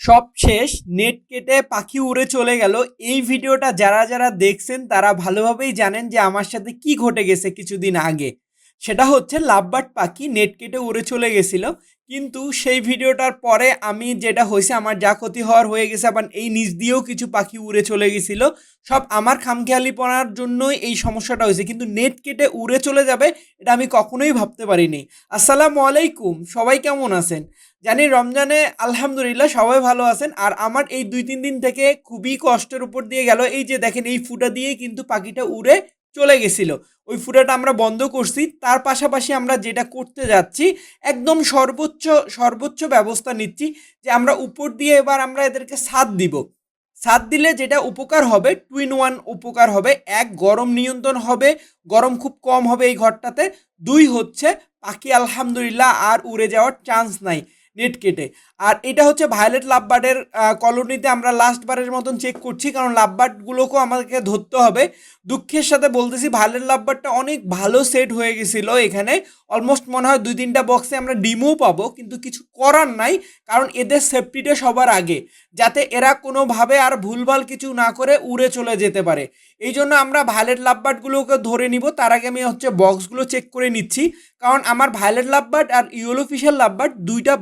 সব শেষ, নেট কেটে পাখি উড়ে চলে গেল। এই ভিডিওটা যারা যারা দেখছেন, তারা ভালোভাবেই জানেন যে আমার সাথে কি ঘটে গেছে কিছুদিন আগে। সেটা হচ্ছে লাভবার্ড পাখি নেট কেটে উড়ে চলে গেছিল। কিন্তু সেই ভিডিওটার পরে আমি যেটা হয়েছে, আমার যা ক্ষতি হওয়ার হয়ে গেছে, আবার এই নিচ দিয়েও কিছু পাখি উড়ে চলে গেছিল। সব আমার খামখেয়ালিপনার জন্যই এই সমস্যাটা হয়েছে। কিন্তু নেট কেটে উড়ে চলে যাবে, এটা আমি কখনোই ভাবতে পারিনি। আসসালামু আলাইকুম, সবাই কেমন আছেন? জানি রমজানে আলহামদুলিল্লাহ সবাই ভালো আছেন। আর আমার এই দুই তিন দিন থেকে খুবই কষ্টের উপর দিয়ে গেল। এই যে দেখেন, এই ফুটা দিয়ে কিন্তু পাখিটা উড়ে চলে গেছিল। ওই ফুটাটা আমরা বন্ধ করছি। তার পাশাপাশি আমরা যেটা করতে যাচ্ছি, একদম সর্বোচ্চ সর্বোচ্চ ব্যবস্থা নিচ্ছি যে আমরা উপর দিয়ে এবার আমরা এদেরকে সাত দিব। সাদ দিলে যেটা উপকার হবে টুইন ওয়ান উপকার হবে। এক, গরম নিয়ন্ত্রণ হবে, গরম খুব কম হবে এই ঘরটাতে। দুই হচ্ছে পাখি আলহামদুলিল্লাহ আর উড়ে যাওয়ার চান্স নাই। নেট কেটে। আর এটা হচ্ছে ভায়োলেট লাভবার্ডের কলোনিতে আমরা লাস্টবারের মতন চেক করছি, কারণ লাভবার্ডগুলোকেও আমাদেরকে ধরতে হবে। দুঃখের সাথে বলতেছি ভায়োলেট লাভবার্ডটা অনেক ভালো সেট হয়ে গেছিল এখানে। অলমোস্ট মনে হয় দুই তিনটা বক্সে আমরা ডিমও পাবো, কিন্তু কিছু করার নাই, কারণ এদের সেফটিটা সবার আগে, যাতে এরা কোনোভাবে আর ভুলভাল কিছু না করে উড়ে চলে যেতে পারে। এই জন্য আমরা ভায়োলেট লাভবার্ডগুলোকে ধরে নিব, তার আগে আমি হচ্ছে বক্সগুলো চেক করে নিচ্ছি। কারণ আমার ভায়োলেট লাভবার্ড আর ইয়েলো ফিশার লাভবার্ড দুইটা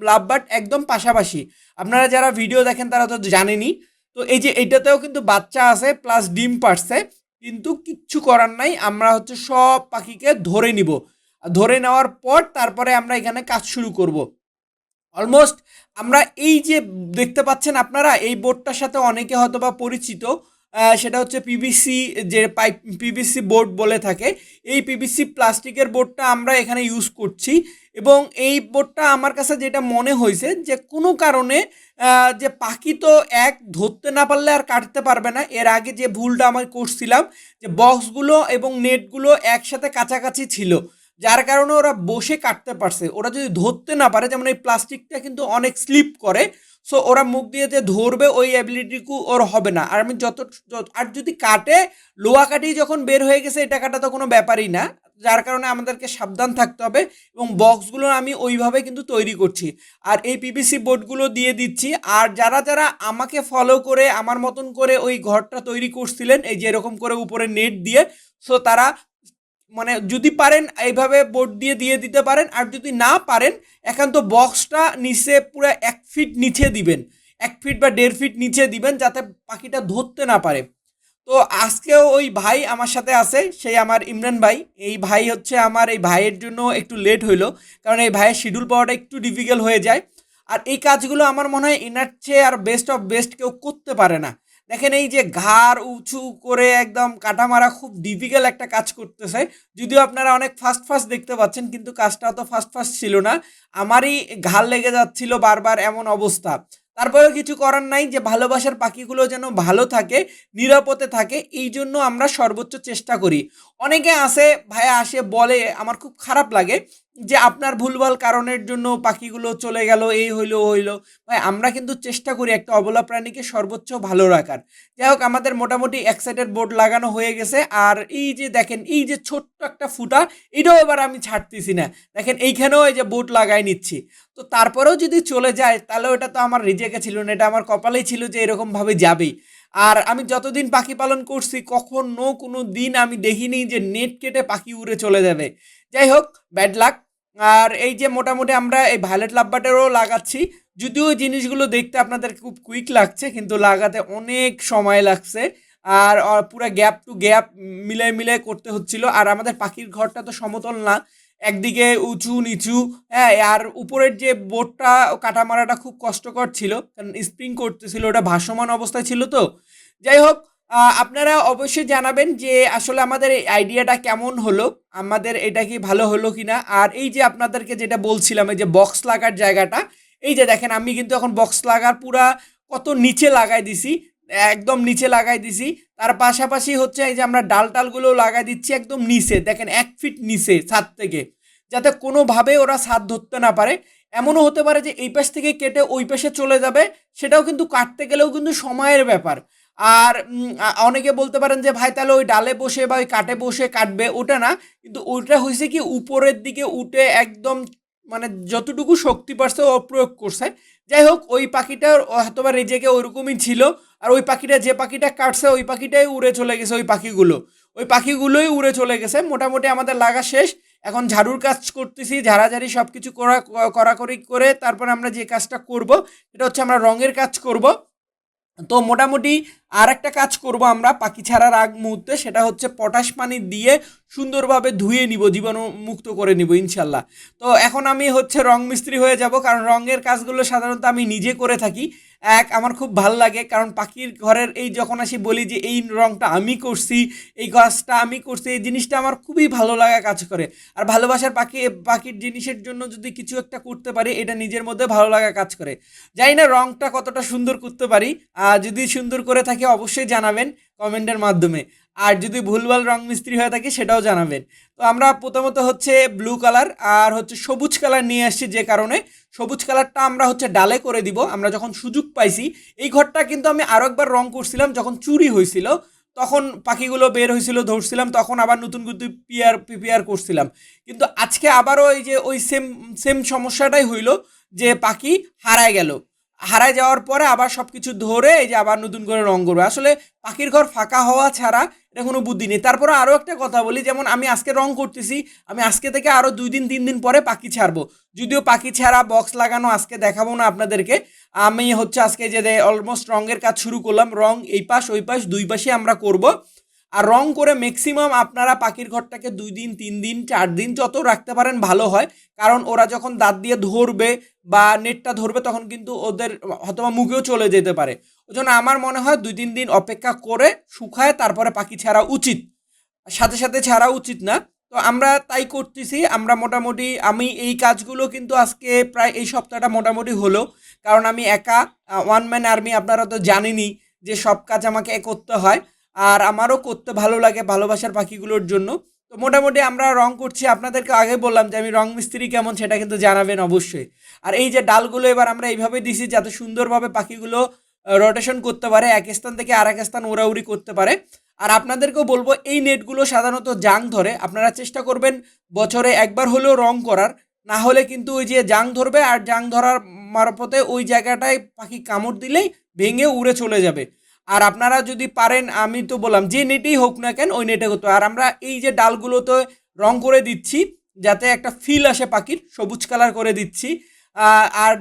লাভবার্ড একদম পাশাপাশি। আপনারা যারা ভিডিও দেখেন তারা তো জানেনই। তো এই যে এটাতেও কিন্তু বাচ্চা আছে প্লাস ডিম পারছে কিন্তু কিচ্ছু করার নাই, আমরা হচ্ছে সব পাখিকে ধরে নিব। ধরে নেওয়ার পর তারপরে আমরা এখানে কাজ শুরু করব। অলমোস্ট আমরা এই যে দেখতে পাচ্ছেন আপনারা, এই বোর্ডটার সাথে অনেকে হয়তো বা পরিচিত। সেটা হচ্ছে পিভিসি যে পাইপ পিভিসি বোর্ড বলে থাকে। এই পিভিসি প্লাস্টিকের বোর্ডটা আমরা এখানে ইউজ করছি এবং এই বোর্ডটা আমার কাছে যেটা মনে হয়েছে যে কোনো কারণে যে পাখি তো এক, ধরতে না পারলে আর কাটতে পারবে না। এর আগে যে ভুলটা আমি করছিলাম, যে বক্সগুলো এবং নেটগুলো একসাথে কাছাকাছি ছিল। যার কারণে ওরা বসে কাটতে পারছে। ওরা যদি ধরতে না পারে, যেমন এই প্লাস্টিকটা কিন্তু অনেক স্লিপ করে সো ওরা মুখ দিয়ে যে ধরবে, ওই অ্যাবিলিটিকু ওর হবে না। আর আমি যত আর যদি কাটে লোয়া কাটি যখন বের হয়ে গেছে, এটা কাটা তো কোনো ব্যাপারই না। যার কারণে আমাদেরকে সাবধান থাকতে হবে এবং বক্সগুলো আমি ওইভাবে কিন্তু তৈরি করছি। আর এই পিভিসি বোর্ডগুলো দিয়ে দিচ্ছি। আর যারা যারা আমাকে ফলো করে, আমার মতন করে ওই ঘরটা তৈরি করছিলেন, এই যে এরকম করে উপরে নেট দিয়ে সো তারা মানে যদি পারেন এইভাবে বোর্ড দিয়ে দিয়ে দিতে পারেন, আর যদি না পারেন, একান্ত বক্সটা নিচে পুরো এক ফিট নিচে দিবেন। এক ফিট বা দেড় ফিট নিচে দিবেন যাতে পাখিটা ধরতে না পারে। তো আজকেও ওই ভাই আমার সাথে আছে, সেই আমার ইমরান ভাই। এই ভাই হচ্ছে আমার, এই ভাইয়ের জন্য একটু লেট হইল, কারণ এই ভাইয়ের শিডিউল পাওয়াটা একটু ডিফিকাল্ট হয়ে যায়। আর এই কাজগুলো আমার মনে হয় এনার চেয়ে আর বেস্ট অফ বেস্ট কেউ করতে পারে না। দেখেন এই যে ঘাড় উঁচু করে একদম কাটা মারা খুব ডিফিকাল্ট একটা কাজ করতেছে। যদিও আপনারা অনেক ফাস্ট ফাস্ট দেখতে পাচ্ছেন, কিন্তু কাজটা অত ফাস্ট ফাস্ট ছিল না। আমারই ঘাড় লেগে যাচ্ছিল বারবার এমন অবস্থা। তারপরেও কিছু করার নাই যে ভালোবাসার পাখিগুলো যেন ভালো থাকে, নিরাপদে থাকে, এই জন্য আমরা সর্বোচ্চ চেষ্টা করি। অনেকে আসে ভাইয়া আসে, বলে, আমার খুব খারাপ লাগে যে আপনার ভুলভাল কারণের জন্য পাখিগুলো চলে গেল, এই হইল হইল। ভাই, আমরা কিন্তু চেষ্টা করি একটা অবলা প্রাণীকে সর্বোচ্চ ভালো রাখার। যাই হোক, আমাদের মোটামুটি এক সাইডের বোর্ড লাগানো হয়ে গেছে। আর এই যে দেখেন, এই যে ছোট্ট একটা ফুটা, এটাও এবার আমি ছাড়তেছি না। দেখেন, এইখানেও এই যে বোর্ড লাগাই নিচ্ছি। তো তারপরেও যদি চলে যায়, তাহলে ওটা তো আমার রিজেকে ছিল না, এটা আমার কপালেই ছিল যে এরকমভাবে যাবেই। আর আমি যতদিন পাখি পালন করছি, কখনো কোনো দিন আমি দেখিনি যে নেট কেটে পাখি উড়ে চলে যাবে। যাই হোক ব্যাড লাক আর এই যে মোটামুটি আমরা এই ভায়োলেট লাভবাটেরও লাগাচ্ছি। যদিও জিনিসগুলো দেখতে আপনাদের খুব কুইক লাগছে, কিন্তু লাগাতে অনেক সময় লাগছে। আর পুরো গ্যাপ টু গ্যাপ মিলাই মিলাই করতে হচ্ছিল। আর আমাদের পাখির ঘরটা তো সমতল না। একদিকে উঁচু, নিচু হ্যাঁ আর উপরের যে বোর্ডটা কাটা মারাটা খুব কষ্টকর ছিল, কারণ স্প্রিং করতেছিল, ওটা ভাসমান অবস্থায় ছিল তো। যাই হোক আপনারা অবশ্যই জানাবেন যে আসলে আমাদের এই আইডিয়াটা কেমন হলো, আমাদের এটা কি ভালো হলো কিনা। আর এই যে আপনাদেরকে যেটা বলছিলাম, এই যে বক্স লাগার জায়গাটা, এই যে দেখেন, আমি কিন্তু এখন বক্স লাগার পুরা কত নিচে লাগাই দিছি একদম নিচে লাগাই দিছি। তার পাশাপাশি হচ্ছে এই যে আমরা ডাল টালগুলো লাগাই দিচ্ছি একদম নিচে, দেখেন এক ফিট নিচে ছাদ থেকে। যাতে কোনোভাবে ওরা ছাদ ধরতে না পারে। এমনও হতে পারে যে এই পাশ থেকে কেটে ওই পাশে চলে যাবে। সেটাও কিন্তু কাটতে গেলেও কিন্তু সময়ের ব্যাপার। আর অনেকে বলতে পারেন যে, ভাই, তাহলে ওই ডালে বসে বা ওই কাটে বসে কাটবে। ওটা না। কিন্তু ওইটা হয়েছে কি, উপরের দিকে উঠে একদম মানে যতটুকু শক্তি পারছে ও প্রয়োগ করছে। যাই হোক, ওই পাখিটার হয়তো বা রেজেকে ওইরকমই ছিল, আর ওই পাখিটা যে পাখিটা কাটছে, ওই পাখিটাই উড়ে চলে গেছে ওই পাখিগুলো। ওই পাখিগুলোই উড়ে চলে গেছে। মোটামুটি আমাদের লাগা শেষ। এখন ঝাড়ুর কাজ করতেছি, ঝাড়াঝাড়ি সব কিছু করা, করাকরি করে তারপর আমরা যে কাজটা করব, সেটা হচ্ছে আমরা রঙের কাজ করব। তো মোটামুটি আর একটা কাজ করব আমরা পাখি ছাড়ার আগ মুহূর্তে, সেটা হচ্ছে পটাশ পানি দিয়ে সুন্দরভাবে ধুয়ে নিব জীবাণু মুক্ত করে নিব, ইনশাল্লাহ। তো এখন আমি হচ্ছে রং মিস্ত্রি হয়ে যাব, কারণ রঙের কাজগুলো সাধারণত আমি নিজে করে থাকি। এক, আমার খুব ভালো লাগে, কারণ পাখির ঘরের এই যখন আসি বলি যে, এই রংটা আমি করছি, এই গাছটা আমি করছি, এই জিনিসটা আমার খুবই ভালো লাগা কাজ করে। আর ভালোবাসার পাখি, পাখির জিনিসের জন্য যদি কিছু একটা করতে পারি, এটা নিজের মধ্যে ভালো লাগা কাজ করে। জানি না রংটা কতটা সুন্দর করতে পারি আর যদি সুন্দর করে থাকে অবশ্যই জানাবেন কমেন্টের মাধ্যমে। আর যদি ভুলভাল রং মিস্ত্রি হয়ে থাকে, সেটাও জানাবেন। তো আমরা প্রথমত হচ্ছে ব্লু কালার আর হচ্ছে সবুজ কালার নিয়ে আসছি যে কারণে। সবুজ কালারটা আমরা হচ্ছে ডালে করে দিব। আমরা যখন সুযোগ পাইছি, এই ঘরটা কিন্তু আমি আরও একবার রং করছিলাম যখন চুরি হয়েছিল। তখন পাখিগুলো বের হয়েছিল, ধরছিলাম, তখন আবার নতুন নতুন পিয়ার পিপিআর করছিলাম। কিন্তু আজকে আবারও এই যে ওই সেম সেম সমস্যাটাই হইল যে পাখি হারায় গেল। হারায় যাওয়ার পরে আবার সব কিছু ধরে এই যে আবার নতুন করে রং করবে। আসলে পাখির ঘর ফাঁকা হওয়া ছাড়া এটা কোনো বুদ্ধি নেই। তারপরে আরও একটা কথা বলি, যেমন আমি আজকে রং করতেছি, আমি আজকে থেকে আরও দুই দিন, তিন দিন পরে পাখি ছাড়বো। যদিও পাখি ছাড়া বক্স লাগানো আজকে দেখাবো না আপনাদেরকে। আমি হচ্ছে আজকে যে অলমোস্ট রঙের কাজ শুরু করলাম, রং এই পাশ, ওই পাশ, দুই পাশে আমরা করব। আর রং করে ম্যাক্সিমাম আপনারা পাখির ঘরটাকে দুই দিন, তিন দিন, চার দিন যত রাখতে পারেন ভালো হয়। কারণ ওরা যখন দাঁত দিয়ে ধরবে বা নেটটা ধরবে তখন কিন্তু ওদের হয়তোবা মুখেও চলে যেতে পারে। ওই জন্য আমার মনে হয় দুই, তিন দিন অপেক্ষা করে শুকায় তারপরে পাখি ছাড়া উচিত। সাথে সাথে ছাড়া উচিত না। তো আমরা তাই করতেছি। আমরা মোটামুটি আমি এই কাজগুলো কিন্তু আজকে প্রায় এই সপ্তাহটা মোটামুটি হলো। কারণ আমি একা ওয়ান ম্যান আর্মি আপনারা তো জানেনই যে সব কাজ আমাকে করতে হয়। আর আমারও করতে ভালো লাগে ভালোবাসার পাখিগুলোর জন্য। তো মোটামুটি আমরা রং করছি। আপনাদেরকে আগে বললাম যে আমি রং মিস্ত্রি কেমন সেটা কিন্তু জানাবেন অবশ্যই। আর এই যে ডালগুলো এবার আমরা এইভাবে দিছি যাতে সুন্দরভাবে পাখিগুলো রোটেশন করতে পারে। এক স্থান থেকে আর এক স্থান উড়াউড়ি করতে পারে। আর আপনাদেরকেও বলব, এই নেটগুলো সাধারণত জাং ধরে। আপনারা চেষ্টা করবেন বছরে একবার হলেও রং করার। না হলে কিন্তু ওই যে জাং ধরবে আর জাং ধরার মারফতে ওই জায়গাটায় পাখি কামড় দিলেই ভেঙে উড়ে চলে যাবে। আর আপনারা যদি পারেন, আমি তো বললাম, যে নেটেই হোক না কেন, ওই নেটে হতো আর আমরা এই যে ডালগুলোতে রং করে দিচ্ছি, যাতে একটা ফিল আসে পাখির, সবুজ কালার করে দিচ্ছি। আর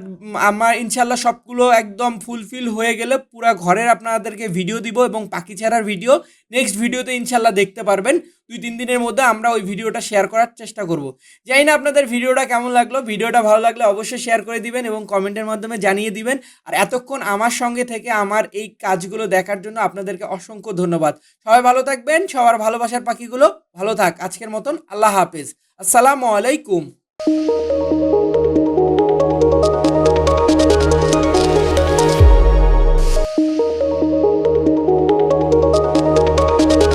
আমার ইনশাল্লাহ সবগুলো একদম ফুলফিল হয়ে গেলে পুরো ঘরের আপনাদেরকে ভিডিও দিব এবং পাখি ছাড়ার ভিডিও নেক্সট ভিডিওতে ইনশাল্লাহ দেখতে পারবেন। দুই, তিন দিনের মধ্যে আমরা ওই ভিডিওটা শেয়ার করার চেষ্টা করব। জানি না আপনাদের ভিডিওটা কেমন লাগল। ভিডিওটা ভালো লাগলে অবশ্যই শেয়ার করে দিবেন এবং কমেন্টের মাধ্যমে জানিয়ে দিবেন। আর এতক্ষণ আমার সঙ্গে থেকে আমার এই কাজগুলো দেখার জন্য আপনাদেরকে অসংখ্য ধন্যবাদ। সবাই ভালো থাকবেন। সবার ভালোবাসার পাখিগুলো ভালো থাক। আজকের মতন আল্লাহ হাফেজ। আসসালামু আলাইকুম।